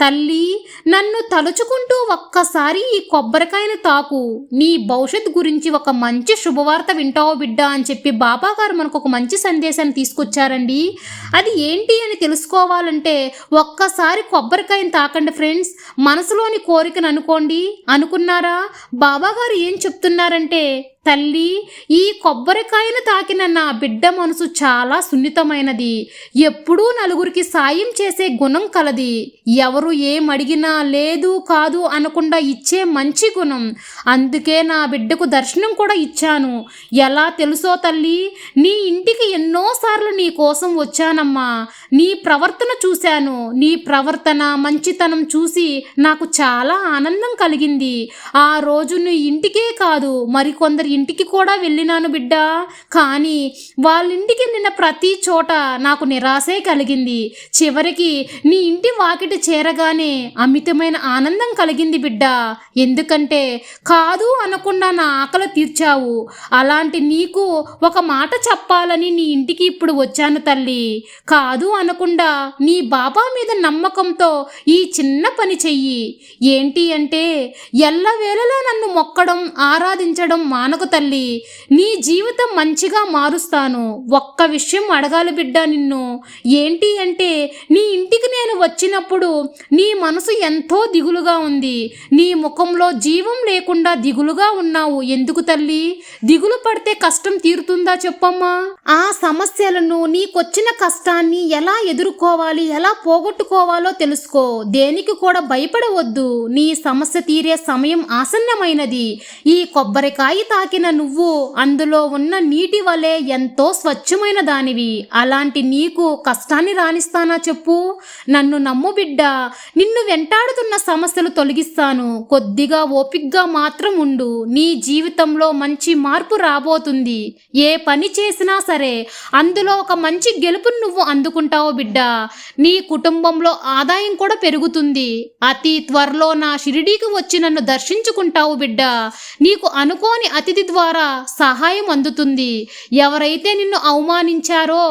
తల్లి నన్ను తలుచుకుంటూ ఒక్కసారి ఈ కొబ్బరికాయను తాకు. నీ భవిష్యత్ గురించి ఒక మంచి శుభవార్త వింటావో బిడ్డ అని చెప్పి బాబాగారు మనకు ఒక మంచి సందేశాన్ని తీసుకొచ్చారండి. అది ఏంటి అని తెలుసుకోవాలంటే ఒక్కసారి కొబ్బరికాయను తాకండి ఫ్రెండ్స్. మనసులోని కోరికను అనుకోండి. అనుకున్నారా? బాబాగారు ఏం చెప్తున్నారంటే తల్లి ఈ కొబ్బరికాయను తాకిన నా బిడ్డ మనసు చాలా సున్నితమైనది. ఎప్పుడూ నలుగురికి సాయం చేసే గుణం కలది. ఎవరు ఏం అడిగినా లేదు కాదు అనకుండా ఇచ్చే మంచి గుణం. అందుకే నా బిడ్డకు దర్శనం కూడా ఇచ్చాను. ఎలా తెలుసో తల్లి నీ ఇంటికి ఎన్నోసార్లు నీ కోసం వచ్చానమ్మా. నీ ప్రవర్తన చూశాను. నీ ప్రవర్తన మంచితనం చూసి నాకు చాలా ఆనందం కలిగింది. ఆ రోజు నీ ఇంటికే కాదు మరికొందరి ఇంటికి కూడా వెళ్ళినాను బిడ్డ. కానీ వాళ్ళ ఇంటికి నిన్న ప్రతి చోట నాకు నిరాశే కలిగింది. చివరికి నీ ఇంటి వాకిటి చేరగానే అమితమైన ఆనందం కలిగింది బిడ్డ. ఎందుకంటే కాదు అనకుండా నా ఆకలి తీర్చావు. అలాంటి నీకు ఒక మాట చెప్పాలని నీ ఇంటికి ఇప్పుడు వచ్చాను తల్లి. కాదు అనకుండా నీ బాబా మీద నమ్మకంతో ఈ చిన్న పని చెయ్యి. ఏంటి అంటే ఎల్లవేళలా నన్ను మొక్కడం ఆరాధించడం మానకు తల్లి నీ జీవితం మంచిగా మారుస్తాను. ఒక్క విషయం అడగాలి బిడ్డ నిన్ను. ఏంటి అంటే నీ ఇంటికి నేను వచ్చినప్పుడు నీ మనసు ఎంతో దిగులుగా ఉంది. నీ ముఖంలో జీవం లేకుండా దిగులుగా ఉన్నావు. ఎందుకు తల్లి? దిగులు పడితే కష్టం తీరుతుందా చెప్పమ్మా? ఆ సమస్యలను నీకొచ్చిన కష్టాన్ని ఎలా ఎదుర్కోవాలి ఎలా పోగొట్టుకోవాలో తెలుసుకో. దేనికి కూడా భయపడవద్దు. నీ సమస్య తీరే సమయం ఆసన్నమైనది. ఈ కొబ్బరికాయ తాకిన నువ్వు అందులో ఉన్న నీటి వలె ఎంతో స్వచ్ఛమైన దానివి. అలాంటి నీకు కష్టాన్ని రాణిస్తానా చెప్పు. నన్ను నమ్ము బిడ్డ. నిన్ను వెంటాడుతున్న సమస్యలు తొలగిస్తాను. కొద్దిగా ఓపిగ్గా మాత్రం ఉండు. నీ జీవితంలో మంచి మార్పు రాబోతుంది. ఏ పని చేసినా సరే అందులో ఒక మంచి గెలుపును నువ్వు అందుకుంటావు బిడ్డ. నీ కుటుంబంలో ఆదాయం కూడా పెరుగుతుంది. అతి త్వరలో నా షిరిడీకి వచ్చి నన్ను దర్శించుకుంటావు బిడ్డ. నీకు అనుకోని ప్రతినిధి ద్వారా సహాయం అందుతుంది. ఎవరైతే నిన్ను అవమానించారో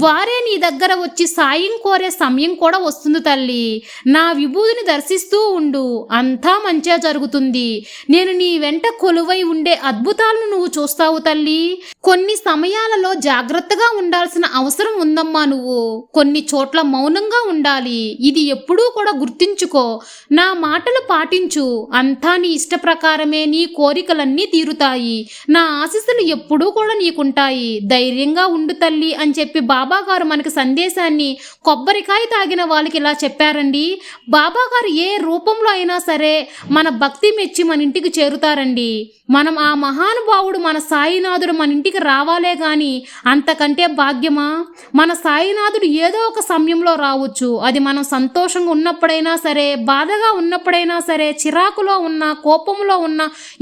వారే నీ దగ్గర వచ్చి సాయం కోరే సమయం కూడా వస్తుంది తల్లి. నా విభూతిని దర్శిస్తూ ఉండు. అంతా మంచిగా జరుగుతుంది. నేను నీ వెంట కొలువై ఉండే అద్భుతాలను నువ్వు చూస్తావు తల్లి. కొన్ని సమయాలలో జాగ్రత్తగా ఉండాల్సిన అవసరం ఉందమ్మా నువ్వు. కొన్ని చోట్ల మౌనంగా ఉండాలి. ఇది ఎప్పుడూ కూడా గుర్తించుకో. నా మాటలు పాటించు. అంతా నీ ఇష్ట ప్రకారమే నీ కోరికలన్నీ తీరుతాయి. నా ఆశీస్సులు ఎప్పుడూ కూడా నీకుంటాయి. ధైర్యంగా ఉండు తల్లి అని చెప్పి బాబాగారు మనకి సందేశాన్ని కొబ్బరికాయ తాగిన వాళ్ళకి ఇలా చెప్పారండి. బాబాగారు ఏ రూపంలో అయినా సరే మన భక్తి మెచ్చి మన ఇంటికి చేరుతారండి. మనం ఆ మహానుభావుడు మన సాయినాథుడు మన ఇంటికి రావాలే గాని అంతకంటే భాగ్యమా? మన సాయినాథుడు ఏదో ఒక సమయంలో రావచ్చు. అది మనం సంతోషంగా ఉన్నప్పుడైనా సరే బాధగా ఉన్నప్పుడైనా సరే చిరాకులో ఉన్న కోపంలో ఉన్న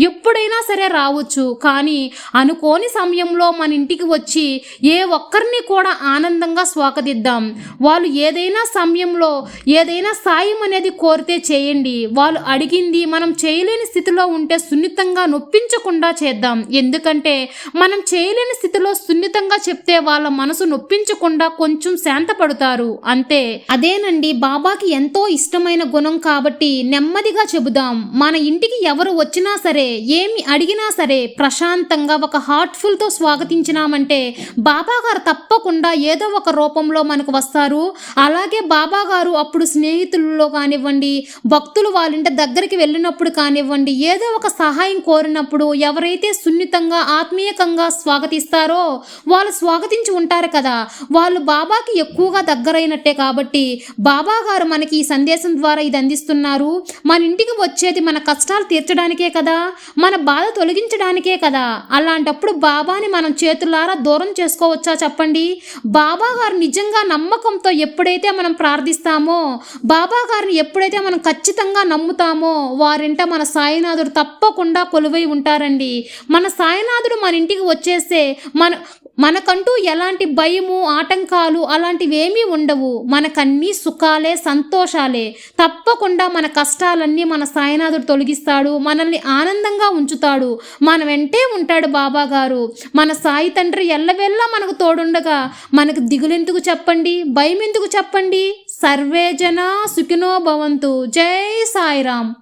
ఎప్పుడైనా సరే రావచ్చు. కానీ అనుకోని సమయంలో మన ఇంటికి వచ్చి ఏ ఒక్కరిని కూడా ఆనందంగా స్వాగతిద్దాం. వాళ్ళు ఏదైనా సమయంలో ఏదైనా సాయం అనేది కోరితే చేయండి. వాళ్ళు అడిగింది మనం చేయలేని స్థితిలో ఉంటే సున్నితంగా నొప్పించకుండా చేద్దాం. ఎందుకంటే మనం చేయలేని స్థితిలో సున్నితంగా చెప్తే వాళ్ళ మనసు నొప్పించకుండా కొంచెం శాంతపడతారు. అంతే. అదేనండి బాబాకి ఎంతో ఇష్టమైన గుణం కాబట్టి నెమ్మదిగా చెబుదాం. మన ఇంటికి ఎవరు వచ్చినా సరే ఏమి అడిగినా సరే ప్రశాంతంగా ఒక హార్ట్ఫుల్తో స్వాగతించినామంటే బాబాగారు తప్పకుండా ఏదో ఒక రూపంలో మనకు వస్తారు. అలాగే బాబాగారు అప్పుడు స్నేహితులలో కానివ్వండి భక్తులు వాళ్ళింటి దగ్గరికి వెళ్ళినప్పుడు కానివ్వండి ఏదో ఒక సహాయం కోరినప్పుడు ఎవరైతే సున్నితంగా ఆత్మీయకంగా స్వాగతిస్తారో వాళ్ళు స్వాగతించి ఉంటారు కదా. వాళ్ళు బాబాకి ఎక్కువగా దగ్గరైనట్టే కాబట్టి బాబా గారు మనకి ఈ సందేశం ద్వారా ఇది అందిస్తున్నారు. మన ఇంటికి వచ్చేది మన కష్టాలు తీర్చడానికే కదా. మన బాధ తొలగించడానికి కదా. అలాంటప్పుడు బాబాని మనం చేతులారా దూరం చేసుకోవచ్చా చెప్పండి? బాబా గారు నిజంగా నమ్మకంతో ఎప్పుడైతే మనం ప్రార్థిస్తామో బాబా గారిని ఎప్పుడైతే మనం ఖచ్చితంగా నమ్ముతామో వారింట మన సాయినాథుడు తప్పకుండా కొలువై ఉంటారండి. మన సాయినాథుడు మన ఇంటికి వచ్చేస్తే మన మనకంటూ ఎలాంటి భయము ఆటంకాలు అలాంటివి ఏమీ ఉండవు. మనకన్నీ సుఖాలే సంతోషాలే. తప్పకుండా మన కష్టాలన్నీ మన సాయినాథుడు తొలగిస్తాడు మనల్ని ఆనందంగా ఉంచుతాడు. మన వెంటే ఉంటాడు బాబా గారు మన సాయి తండ్రి ఎల్లవెల్లా మనకు తోడుండగా. మనకు దిగులెందుకు చెప్పండి? భయం ఎందుకు చెప్పండి సర్వేజన సుఖినో భవంతు. జై సాయిరామ్.